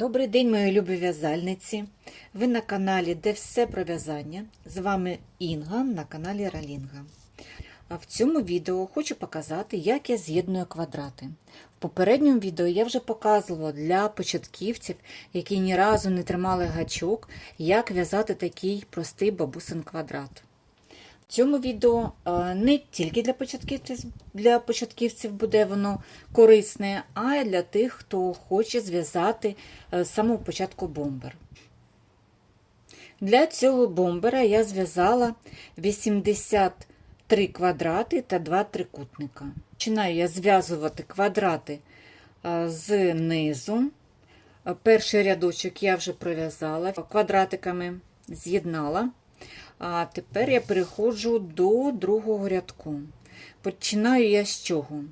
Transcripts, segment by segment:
Добрий день, мої любі в'язальниці. Ви на каналі Де все про в'язання. З вами Інга на каналі Ралінга. В цьому відео хочу показати, як я з'єдную квадрати. В попередньому відео я вже показувала для початківців, які ні разу не тримали гачок, як в'язати такий простий бабусин квадрат. Цьому відео е, не тільки для початківців, для початківців буде воно корисне, а й для тих, хто хоче зв'язати е, з самого початку бомбер. Для цього бомбера я зв'язала 83 квадрати та 2 трикутника. Починаю я зв'язувати квадрати е, з низу. Перший рядочок я вже пров'язала, квадратиками з'єднала. А тепер я переходжу до другого рядку. Починаю я з чого?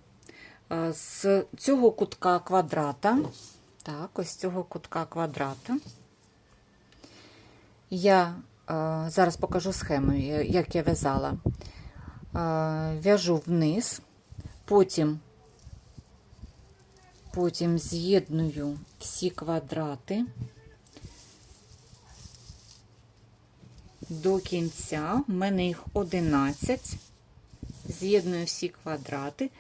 З цього кутка квадрата. Так, ось цього кутка квадрата. Я зараз покажу схему, як я в'язала. В'яжу вниз, потім, потім з'єдную всі квадрати. До кінця. У мене їх 11. З'єдную всі квадрати,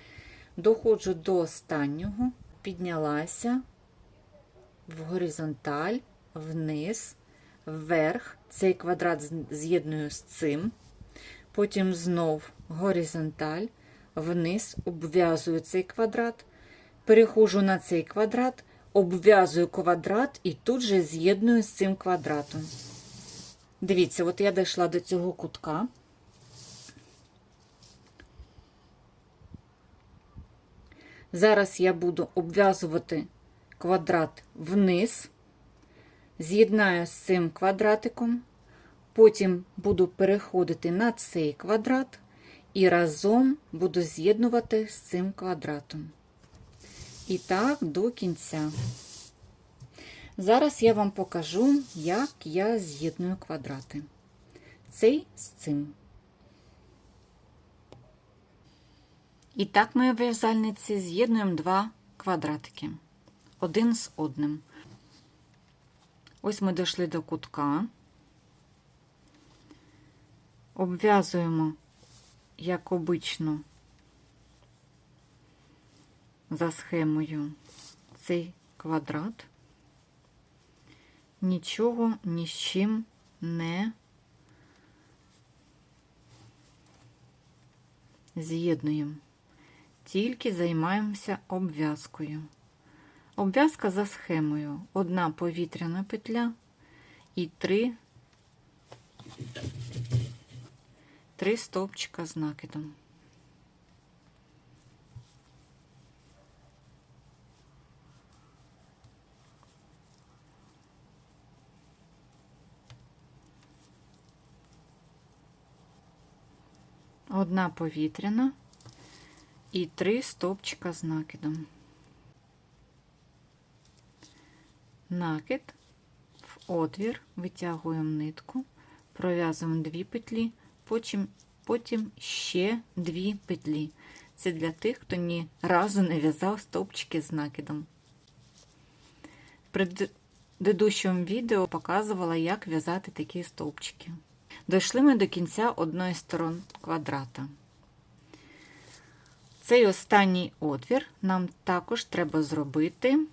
доходжу до останнього, піднялася в горизонталь, вниз, вверх. Цей квадрат з'єдную з цим. Потім знов горизонталь, вниз, обв'язую цей квадрат, переходжу на цей квадрат, обв'язую квадрат і тут же з'єдную з цим квадратом. Дивіться, от я дійшла до цього кутка. Зараз я буду обв'язувати квадрат вниз, з'єднаю з цим квадратиком, потім буду переходити на цей квадрат і разом буду з'єднувати з цим квадратом. І так до кінця. Зараз я вам покажу, як я з'єдную квадрати. Цей з цим. І так, ми в в'язальниці з'єднуємо два квадратики. Один з одним. Ось ми дійшли до кутка. Обв'язуємо, як обично, за схемою цей квадрат нічого ні з чим не з'єднуємо, тільки займаємося обв'язкою. Обв'язка за схемою: одна повітряна петля і три, три стовпчика з накидом. Одна повітряна і три стовпчика з накидом. Накид в отвір, витягуємо нитку, пров'язуємо дві петлі, потім, потім ще дві петлі. Це для тих, хто ні разу не в'язав стовпчики з накидом. В предыдущому відео показувала, як в'язати такі стовпчики. Дійшли ми до кінця одної сторон квадрата. Цей останній отвір нам також треба зробити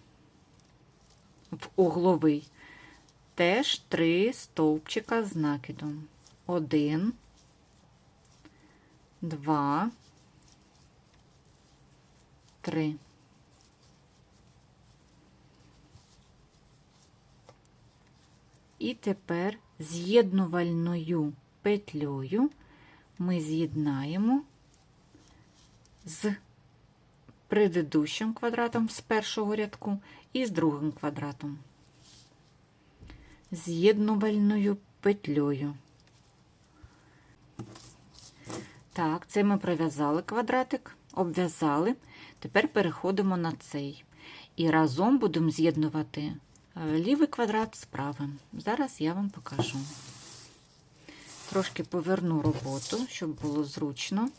в угловий. Теж три стовпчика з накидом. Один, два, три. І тепер з'єднувальною петлею ми з'єднаємо з предыдущим квадратом з першого рядку і з другим квадратом. З'єднувальною петлею. Так, це ми пров'язали квадратик, обв'язали. Тепер переходимо на цей. І разом будемо з'єднувати лівий квадрат з правим. Зараз я вам покажу. Трошки поверну роботу, щоб було зручно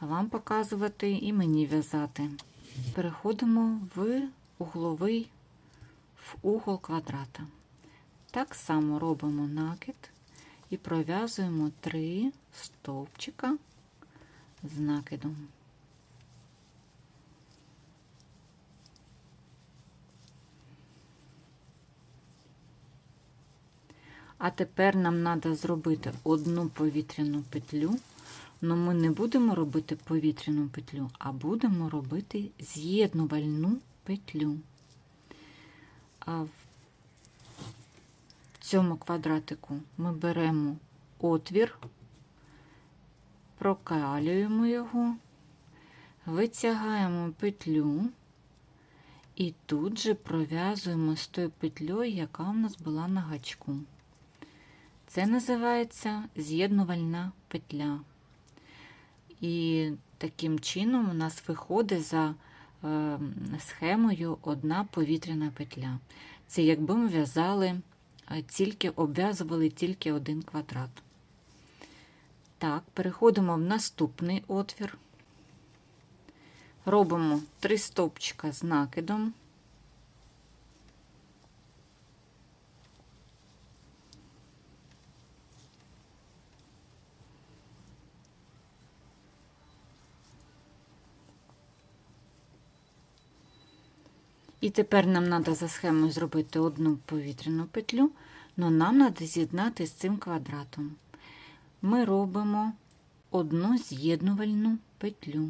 вам показувати і мені в'язати. Переходимо в угловий в угол квадрата. Так само робимо накид і пров'язуємо три стовпчика з накидом. А тепер нам треба зробити одну повітряну петлю. але ми не будемо робити повітряну петлю, а будемо робити з'єднувальну петлю. А в цьому квадратику ми беремо отвір, прокалюємо його, витягаємо петлю і тут же пров'язуємо з тою петлею, яка в нас була на гачку. Це називається з'єднувальна петля. І таким чином у нас виходить за е, схемою одна повітряна петля. Це якби ми в'язали, е, тільки обв'язували тільки один квадрат. Так, переходимо в наступний отвір. Робимо три стовпчика з накидом. І тепер нам треба за схемою зробити одну повітряну петлю, але нам треба з'єднати з цим квадратом. Ми робимо одну з'єднувальну петлю.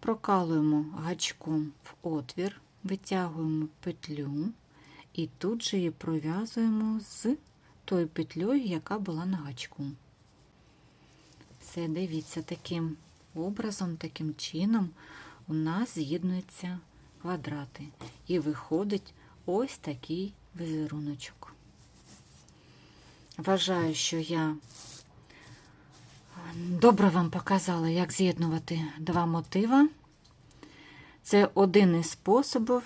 Прокалуємо гачком в отвір, витягуємо петлю і тут же її пров'язуємо з тою петлею, яка була на гачку. Все, дивіться, таким образом, таким чином у нас з'єднується квадрати. І виходить ось такий візеруночок. Вважаю, що я добре вам показала, як з'єднувати два мотива. Це один із способів.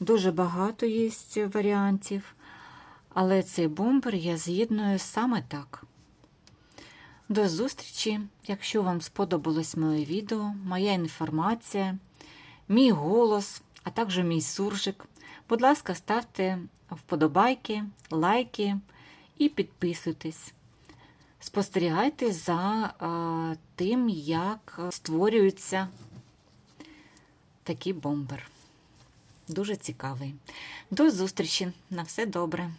Дуже багато є варіантів, але цей бомбер я з'єдную саме так. До зустрічі! Якщо вам сподобалось моє відео, моя інформація, мій голос, а також мій суржик. Будь ласка, ставте вподобайки, лайки і підписуйтесь. Спостерігайте за а, тим, як створюється такий бомбер. Дуже цікавий. До зустрічі! На все добре!